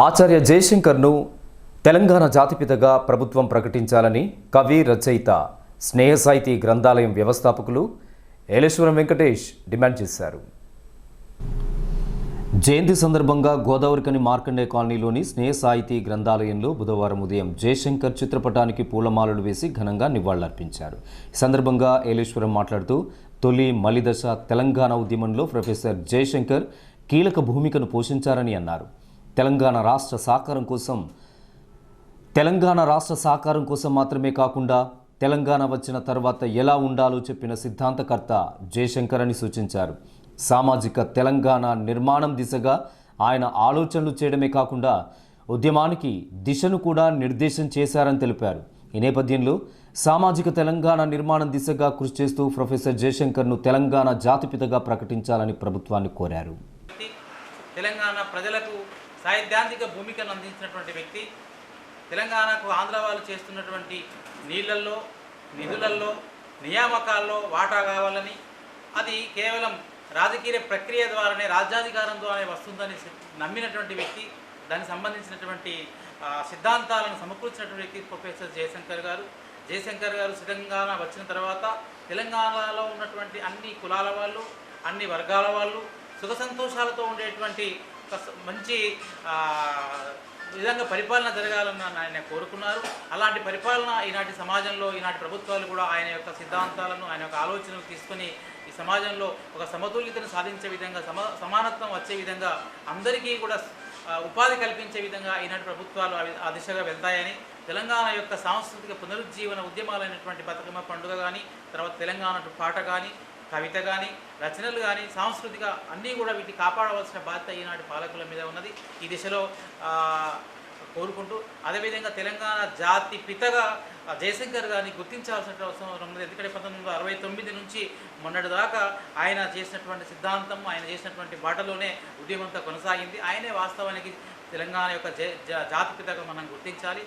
ఆచార్య జయశంకర్ను తెలంగాణ జాతిపితగా ప్రభుత్వం ప్రకటించాలని కవి రచయిత స్నేహ సాహితీ గ్రంథాలయం వ్యవస్థాపకులు ఏలేశ్వరం వెంకటేష్ డిమాండ్ చేశారు. జయంతి సందర్భంగా గోదావరికని మార్కండే కాలనీలోని స్నేహ సాహితీ గ్రంథాలయంలో బుధవారం ఉదయం జయశంకర్ చిత్రపటానికి పూలమాలలు వేసి ఘనంగా నివాళులర్పించారు. ఈ సందర్భంగా ఏలేశ్వరం మాట్లాడుతూ తొలి మలిదశ తెలంగాణ ఉద్యమంలో ప్రొఫెసర్ జయశంకర్ కీలక భూమికను పోషించారని అన్నారు. తెలంగాణ రాష్ట్ర సహకారం కోసం తెలంగాణ రాష్ట్ర సహకారం కోసం మాత్రమే కాకుండా తెలంగాణ వచ్చిన తర్వాత ఎలా ఉండాలో చెప్పిన సిద్ధాంతకర్త జయశంకర్ అని సూచించారు. సామాజిక తెలంగాణ నిర్మాణం దిశగా ఆయన ఆలోచనలు చేయడమే కాకుండా ఉద్యమానికి దిశను కూడా నిర్దేశం చేశారని తెలిపారు. ఈ నేపథ్యంలో సామాజిక తెలంగాణ నిర్మాణం దిశగా కృషి చేస్తూ ప్రొఫెసర్ జయశంకర్ను తెలంగాణ జాతిపితగా ప్రకటించాలని ప్రభుత్వాన్ని కోరారు. తెలంగాణ ప్రజలకు సైద్ధాంతిక భూమికను అందించినటువంటి వ్యక్తి. తెలంగాణకు ఆంధ్ర వాళ్ళు చేస్తున్నటువంటి నీళ్ళల్లో నిధులల్లో నియామకాల్లో వాటా కావాలని అది కేవలం రాజకీయ ప్రక్రియ ద్వారానే రాజ్యాధికారం ద్వారానే వస్తుందని నమ్మినటువంటి వ్యక్తి. దానికి సంబంధించినటువంటి సిద్ధాంతాలను సమకూర్చినటువంటి వ్యక్తి ప్రొఫెసర్ జయశంకర్ గారు. జయశంకర్ గారు తెలంగాణ వచ్చిన తర్వాత తెలంగాణలో ఉన్నటువంటి అన్ని కులాల వాళ్ళు అన్ని వర్గాల వాళ్ళు సుఖ సంతోషాలతో ఉండేటువంటి ఒక మంచి విధంగా పరిపాలన జరగాలని ఆయన కోరుకున్నారు. అలాంటి పరిపాలన ఈనాటి సమాజంలో ఈనాటి ప్రభుత్వాలు కూడా ఆయన యొక్క సిద్ధాంతాలను ఆయన యొక్క ఆలోచనలు తీసుకొని ఈ సమాజంలో ఒక సమతుల్యతను సాధించే విధంగా సమా సమానత్వం వచ్చే విధంగా అందరికీ కూడా ఉపాధి కల్పించే విధంగా ఈనాటి ప్రభుత్వాలు ఆ దిశగా వెళ్తాయని తెలంగాణ యొక్క సాంస్కృతిక పునరుజ్జీవన ఉద్యమాలైనటువంటి బతుకమ్మ పండుగ కానీ తర్వాత తెలంగాణ పాట కానీ కవిత కానీ రచనలు కానీ సాంస్కృతిక అన్నీ కూడా వీటిని కాపాడవలసిన బాధ్యత ఈనాటి పాలకుల మీద ఉన్నది. ఈ దిశలో కోరుకుంటూ అదేవిధంగా తెలంగాణ జాతి పితగా జయశంకర్ గారిని గుర్తించాల్సిన అవసరం ఉన్నది? ఎందుకంటే పంతొమ్మిది వందల అరవై తొమ్మిది నుంచి మొన్నటి దాకా ఆయన చేసినటువంటి సిద్ధాంతం ఆయన చేసినటువంటి బాటలోనే ఉద్యమంతో కొనసాగింది. ఆయనే వాస్తవానికి తెలంగాణ యొక్క జ- జాతి పితగా మనం గుర్తించాలి.